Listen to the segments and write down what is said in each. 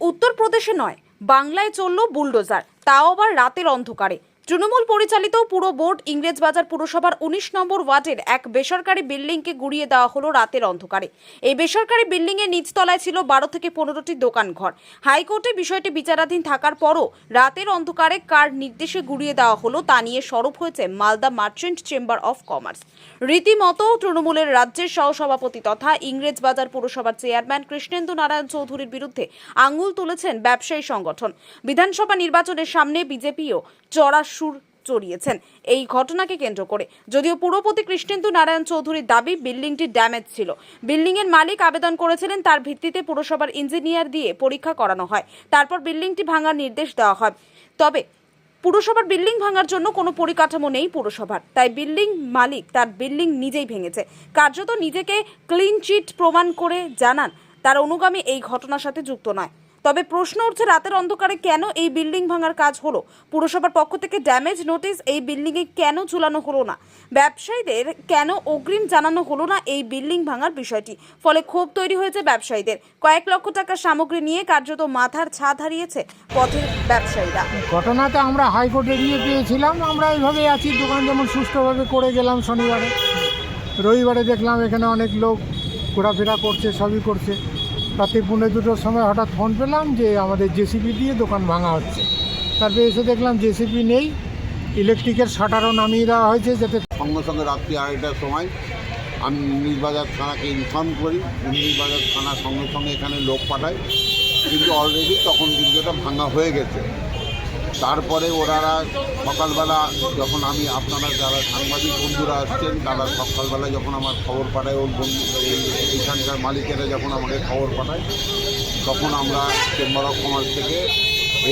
উত্তরপ্রদেশে নয় বাংলায় চলল বুলডোজার তাও আবার রাতের অন্ধকারে। তৃণমূল পরিচালিত পুরো বোর্ড ইংরেজবাজার পুরসভার উনিশ নম্বর ওয়ার্ডের এক বেসরকারি বিল্ডিংকে গুড়িয়ে দেওয়া হলো রাতের অন্ধকারে। এই বেসরকারি বিল্ডিংয়ের নিচতলায় ছিল বারো থেকে পনেরোটি দোকান ঘর হাইকোর্টে বিষয়টি বিচারাধীন থাকার পরও রাতের অন্ধকারে কার নির্দেশে গুড়িয়ে দেওয়া হলো তা নিয়ে সরব হয়েছে Malda merchant chamber of commerce. রীতিমতো তৃণমূলের রাজ্যের সহসভাপতি তথা ইংরেজবাজার পুরসভার চেয়ারম্যান কৃষ্ণেন্দু নারায়ণ চৌধুরীর বিরুদ্ধে আঙুল তুলেছেন ব্যবসায়ী সংগঠন। বিধানসভা নির্বাচনের সামনে বিজেপিও চড়া সুর চড়িয়েছেন। এই ঘটনাকে কেন্দ্র করে। যদিও পুরপতি কৃষ্ণেন্দু নারায়ণ চৌধুরীর দাবি, বিল্ডিংটি ড্যামেজ ছিল। বিল্ডিংয়ের মালিক আবেদন করেছিলেন, তার ভিত্তিতে পুরসভার ইঞ্জিনিয়ার দিয়ে পরীক্ষা করানো হয়। তারপর বিল্ডিংটি ভাঙার নির্দেশ দেওয়া হয়। তবে পুরসভার বিল্ডিং ভাঙার জন্য কোনো পরিকাঠামো নেই পুরসভার। তাই বিল্ডিং মালিক তার বিল্ডিং নিজেই ভেঙেছে। কার্যত নিজেকে ক্লিন চিট প্রমাণ করে জানান, তার অনুগামী এই ঘটনার সাথে যুক্ত নয়। তবে প্রশ্ন উঠছে, রাতের অন্ধকারে কেন এই বিল্ডিং ভাঙার কাজ হলো? পুরসভার পক্ষ থেকে ড্যামেজ নোটিশ এই বিল্ডিংয়ে কেন ঝুলানো হলো না? ব্যবসায়ীদের কেন অগ্রিম জানানো হলো না এই বিল্ডিং ভাঙার বিষয়টি? ফলে ক্ষোভ তৈরি হয়েছে ব্যবসায়ীদের। কয়েক লক্ষ টাকার সামগ্রী নিয়ে কার্যত মাথার ছাদ হারিয়েছে পথের ব্যবসায়ীরা। ঘটনাটা আমরা হাইকোর্টে নিয়ে পেয়েছিলাম। আমরা এইভাবে আছি। দোকান যেমন সুষ্ঠুভাবে করে গেলাম শনিবারে। রবিবারে দেখলাম এখানে অনেক লোক ঘোরাফেরা করছে, সবই করছে। রাতে পুনে দুটোর সময় হঠাৎ ফোন পেলাম যে আমাদের জেসিপি দিয়ে দোকান ভাঙা হচ্ছে। তারপরে এসে দেখলাম জেসিপি নেই ইলেকট্রিকের শাটারও নামিয়ে দেওয়া হয়েছে যাতে সঙ্গে সঙ্গে রাত্রি আড়াইটার সময় আমি নীলবাজার থানাকে ইনফর্ম করি নীলবাজার থানা সঙ্গে সঙ্গে এখানে লোক পাঠাই কিন্তু অলরেডি তখন কিন্তু এটা ভাঙা হয়ে গেছে। তারপরে ওনারা সকালবেলা যখন আমি আপনারা যারা সাংবাদিক বন্ধুরা আসছেন, তারা সকালবেলা যখন আমার খবর পাঠায়, ওর বন্ধু এই এইখানকার মালিকেরা যখন আমাকে খবর পাঠায়, তখন আমরা চেম্বার অফ কমার্স থেকে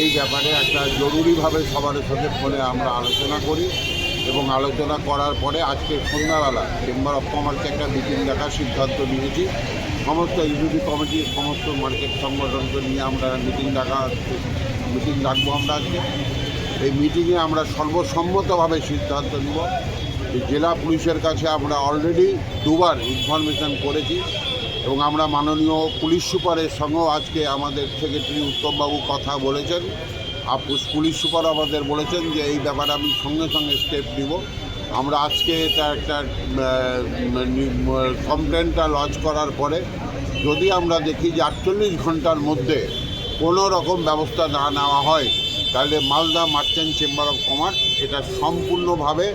এই ব্যাপারে একটা জরুরিভাবে সবার সাথে ফোনে আমরা আলোচনা করি এবং আলোচনা করার পরে আজকে সন্ধ্যাবেলা চেম্বার অফ কমার্সে একটা মিটিং দেখার সিদ্ধান্ত নিয়েছি। সমস্ত ইউনিটি কমিটির সমস্ত মার্কেট সংগঠনকে নিয়ে আমরা মিটিং ডাকা মিটিং ডাকবো আমরা আজকে। এই মিটিংয়ে আমরা সর্বসম্মতভাবে সিদ্ধান্ত নিব যে জেলা পুলিশের কাছে আমরা অলরেডি দুবার ইনফরমেশন করেছি এবং আমরা মাননীয় পুলিশ সুপারের সঙ্গেও আজকে আমাদের সেক্রেটারি উত্তমবাবু কথা বলেছেন। আর পুলিশ সুপার আমাদের বলেছেন যে এই ব্যাপারে আমি সঙ্গে সঙ্গে স্টেপ নিব। আমরা আজকে এটা একটা কমপ্লেনটা লঞ্চ করার পরে যদি আমরা দেখি যে আটচল্লিশ ঘণ্টার মধ্যে কোনো রকম ব্যবস্থা না নেওয়া হয়, তাহলে Malda merchant chamber of commerce এটা সম্পূর্ণভাবে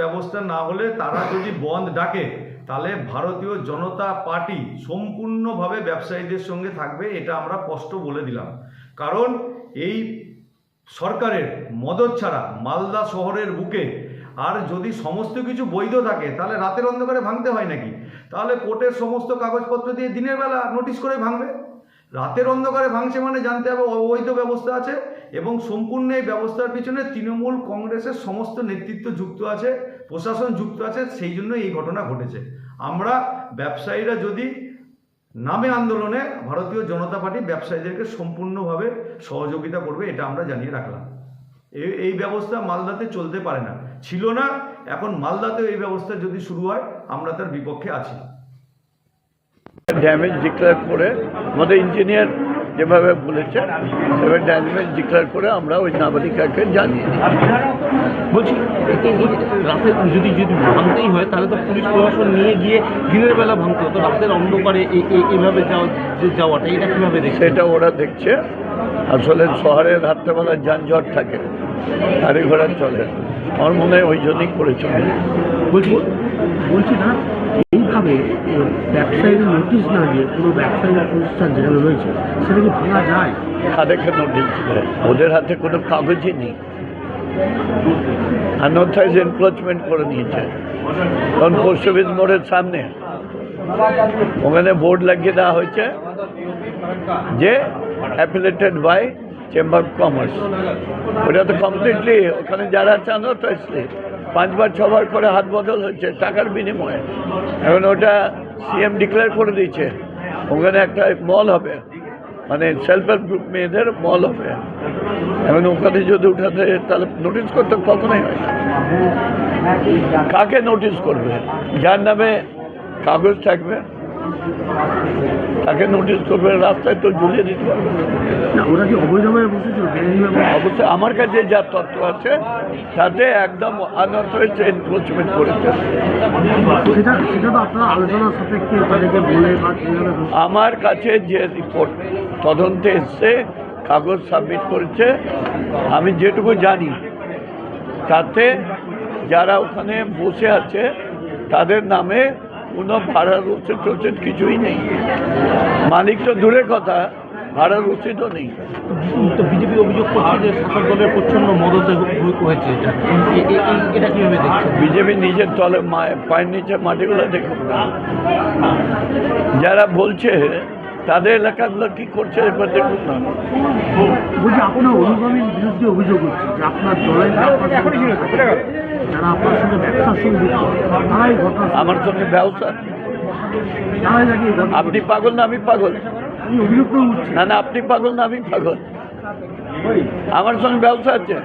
ব্যবস্থা না হলে তারা যদি বন্ধ ডাকে, তাহলে ভারতীয় জনতা পার্টি সম্পূর্ণভাবে ব্যবসায়ীদের সঙ্গে থাকবে, এটা আমরা স্পষ্ট বলে দিলাম। কারণ এই সরকারের মদত ছাড়া মালদা শহরের বুকে আর যদি সমস্ত কিছু বৈধ থাকে, তাহলে রাতের অন্ধকারে ভাঙতে হয় নাকি? তাহলে কোর্টের সমস্ত কাগজপত্র দিয়ে দিনের বেলা নোটিশ করে ভাঙবে। রাতের অন্ধকারে ভাঙছে মানে জানতে হবে অবৈধ ব্যবস্থা আছে। এবং সম্পূর্ণ এই ব্যবস্থার পিছনে তৃণমূল কংগ্রেসের সমস্ত নেতৃত্ব যুক্ত আছে, প্রশাসন যুক্ত আছে, সেই জন্য এই ঘটনা ঘটেছে। আমরা ব্যবসায়ীরা যদি নামে আন্দোলনে ভারতীয় জনতা পার্টি ব্যবসায়ীদেরকে সম্পূর্ণভাবে সহযোগিতা করবে, এটা আমরা জানিয়ে রাখলাম। এই ব্যবস্থা মালদাতে চলতে পারে না। ছিল না, এখন মালদাতেও এই ব্যবস্থা যদি শুরু হয়, আমরা তার বিপক্ষে আছি। ড্যামেজ ডিক্লেয়ার করে আমাদের ইঞ্জিনিয়ার যেভাবে বলেছে সেভাবে ড্যামেজ ডিক্লেয়ার করে আমরা ওই নাবালিকাকে জানিয়ে দিই। বলছি রাতে যদি যদি ভাঙতেই হয় তাহলে তো পুলিশ প্রশাসন নিয়ে গিয়ে দিনের বেলা ভাঙতে হতো রাতের অন্ধকারে এই- এই- এইভাবে যাওয়া যাওয়াটা এটা কীভাবে দেখছে সেটা ওরা দেখছে আসলে শহরে রাত্রেবেলা যানজট থাকে গাড়ি ঘোড়া চলে। আমার মনে হয় ওই জন্যই করেছে। বলছি বলছি না এইভাবে ব্যবসায়ীর নোটিশ না দিয়ে কোনো ব্যবসায়ী প্রতিষ্ঠান যেখানে রয়েছে সেটা কি ভাঙা যায়? তাদেরকে নোটিশ ওদের হাতে কোনো কাগজই নেই। আনঅথরাইজ এনক্রোচমেন্ট করে নিয়েছে কারণ পোস্ট অফিস মোড়ের সামনে। ওখানে বোর্ড লাগিয়ে দেওয়া হয়েছে যে appellated by chamber of commerce ওটা তো কমপ্লিটলি ওখানে যারা চান অথরাইজলি পাঁচবার, ছবার করে হাত বদল হচ্ছে টাকার বিনিময়ে। এখন ওটা সিএম ডিক্লেয়ার করে দিয়েছে। ওখানে একটা মল হবে। মানে সেলফ হেল্প গ্রুপ মেয়েদের মল হবে। এখন ওখানে যদি উঠাতে তাহলে নোটিস করতে কখনোই হয় কাকে নোটিস করবে? যার নামে কাগজ থাকবে। তাকে নোটিশ করবে রাস্তায় তো ঝুলিয়ে দিতে পারবে না ওরা কি অবৈধভাবে বসেছিল? অবশ্যই আমার কাছে যা তথ্য আছে তাতে একদম আনঅথরাইজ এনক্রোচমেন্ট করেছে। সেটা সেটা তো আপনার আলোচনার সাপেক্ষে তাদেরকে বলে বা আমার কাছে যে রিপোর্ট তদন্তে এসছে কাগজ সাবমিট করেছে আমি যেটুকু জানি তাতে যারা ওখানে বসে আছে তাদের নামে কোনো ভাড়ার রসিদ টসিদ কিছুই নেই। মালিক তো দূরের কথা ভাড়ার রসিদও নেই। তো বিজেপি অভিযোগ করছে যে শাসক দলের প্রচ্ছন্ন মদতে হয়েছে। এটা কীভাবে দেখছেন? বিজেপি নিজের তলে মা- পায়ের নিচে মাটিগুলো দেখুন না। যারা বলছে তাদের এলাকাগুলো কি করছে এবার দেখুন না। বলছি আপনার অনুগামীর বিরুদ্ধে অভিযোগ হচ্ছে যে আপনার দলের যারা আপনার সঙ্গে ব্যবসার সঙ্গে যুক্ত ঘটনা আমার সঙ্গে ব্যবসা? তারাই নাকি এই ঘটনা আপনি পাগল না আমি পাগল? আমি অভিযোগ করে উঠছি। না না আপনি পাগল না আমি পাগল। আমার সঙ্গে ব্যবসা আছে।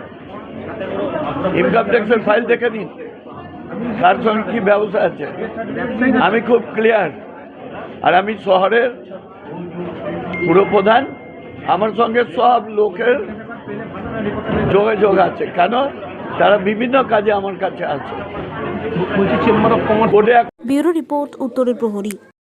ইনকাম ট্যাক্সের ফাইল দেখে নিন। তার সঙ্গে কি ব্যবসা আছে? আমি খুব ক্লিয়ার আর আমি শহরের পুরপ্রধান আমার সঙ্গে সব লোকের যোগাযোগ আছে। কেন? তারা বিভিন্ন কাজে আমার কাছে আছে। ব্যুরো রিপোর্ট উত্তরের প্রহরী।